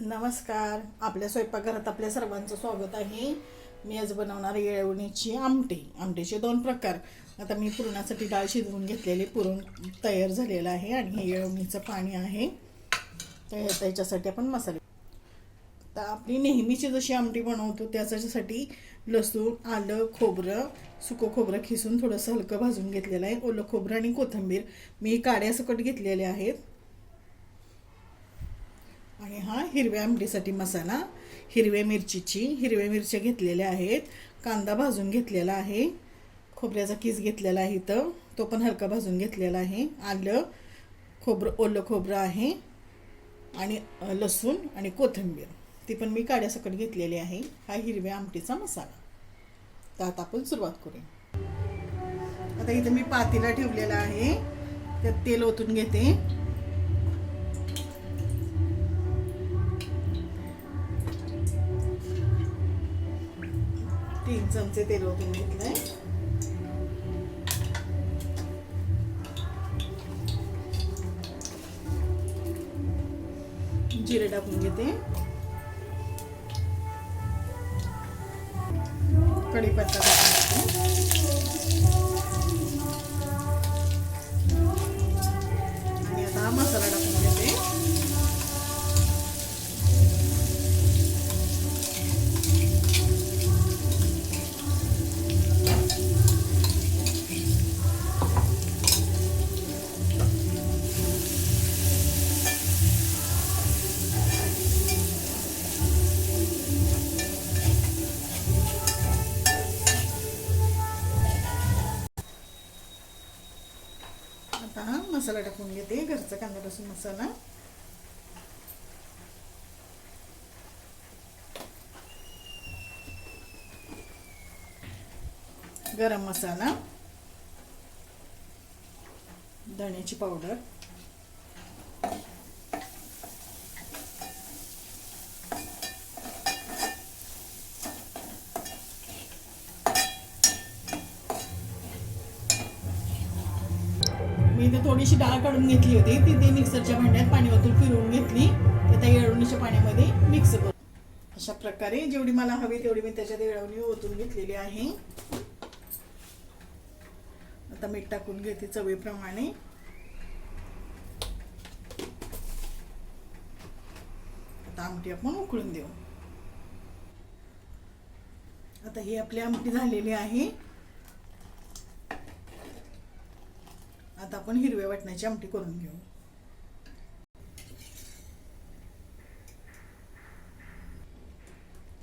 नमस्कार. आपल्या स्वयंपाकघरात आपल्या सर्वांचं स्वागत आहे. मी आज बनवणार येळवणीची आमटी. आमटीचे दोन प्रकार. आता मी पुरणासाठी डाळ शिजवून घेतलेली पुरण तयार झालेलं आहे आणि हे येळवणीचं पाणी आहे. तर त्याच्यासाठी आपण मसाले तर आपली नेहमीची जशी आमटी बनवतो त्याच्यासाठी लसूण आलं खोबरं सुकं खोबरं खिसून थोडंसं हलकं भाजून घेतलेलं आहे. ओलं खोबरं आणि कोथिंबीर मी काड्यासकट घेतलेले आहेत. आणि हा हिरव्या आमटीसाठी मसाला हिरव्या मिरचीची हिरव्या मिरच्या घेतलेल्या आहेत कांदा भाजून घेतलेला आहे खोबऱ्याचा किस घेतलेला आहे इथं तो पण हलका भाजून घेतलेला आहे आलं खोबरं ओलं खोबरं आहे आणि लसूण आणि कोथिंबीर. ती पण मी काड्यासकट घेतलेली आहे हा हिरव्या आमटीचा मसाला. तर आता आपण सुरुवात करूया. आता इथं मी पातीला ठेवलेला आहे त्यात तेल ओतून घेते. तीन चमचे तेल ओतून घेतलंय. जिरे टाकून घेते. कढीपत्ता टाकून घेते. आणि आता मसाला मसाला टाकून घेते घरचा कांदा लसूण मसाला. गरम मसाला. धण्याची पावडर. इथे थोडीशी डाळ काढून घेतली होती. ती ती मिक्सरच्या भांड्यात पाणी ओतून फिरवून घेतली. तर त्या येळवणीच्या पाण्यामध्ये मिक्स करू. अशा प्रकारे जेवढी मला हवी तेवढी मी त्याच्यात येळवणी ओतून घेतलेली आहे. आता मीठ टाकून घेते चवीप्रमाणे. आता आमटी आपण उकळून देऊ. आता ही आपली आमटी झालेली आहे. आता आपण हिरव्या वाटण्याची आमटी करून घेऊ.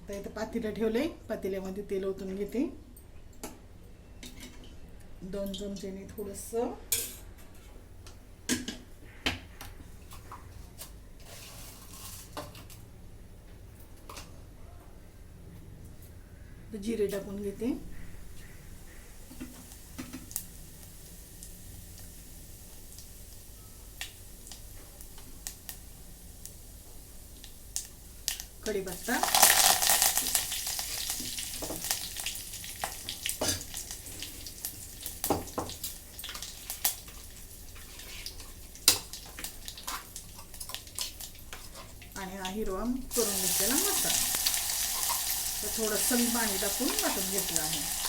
आता इथं पातेलं ठेवलंय. पातेल्यामध्ये तेल ओतून घेते. दोन चमचेने थोडस. जिरे टाकून घेते. कढीपत्ता आणि हा हिरवा करून घेतलेला मसाला. तर थोडंसं मी पाणी टाकून वाटून घेतलं आहे.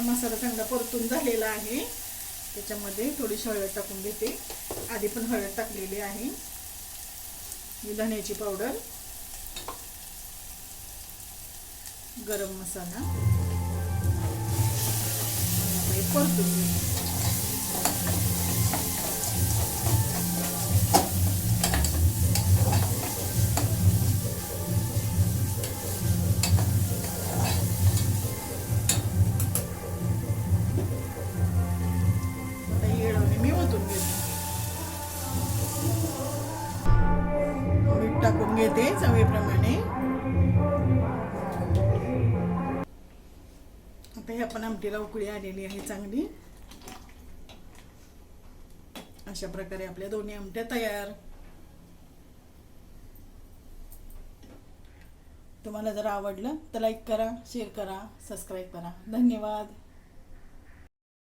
आता मसाला चांगला परतून झालेला आहे. त्याच्यामध्ये थोडीशी हळद टाकून घेते. आधी पण हळद टाकलेली आहे. ही धण्याची पावडर. गरम मसाला. परतून घेते. आता हे आपण आमटीला उकळी आलेली आहे चांगली. अशा प्रकारे आपल्या दोन्ही आमट्या तयार. तुम्हाला जर आवडलं तर लाईक करा शेअर करा सबस्क्राईब करा. धन्यवाद.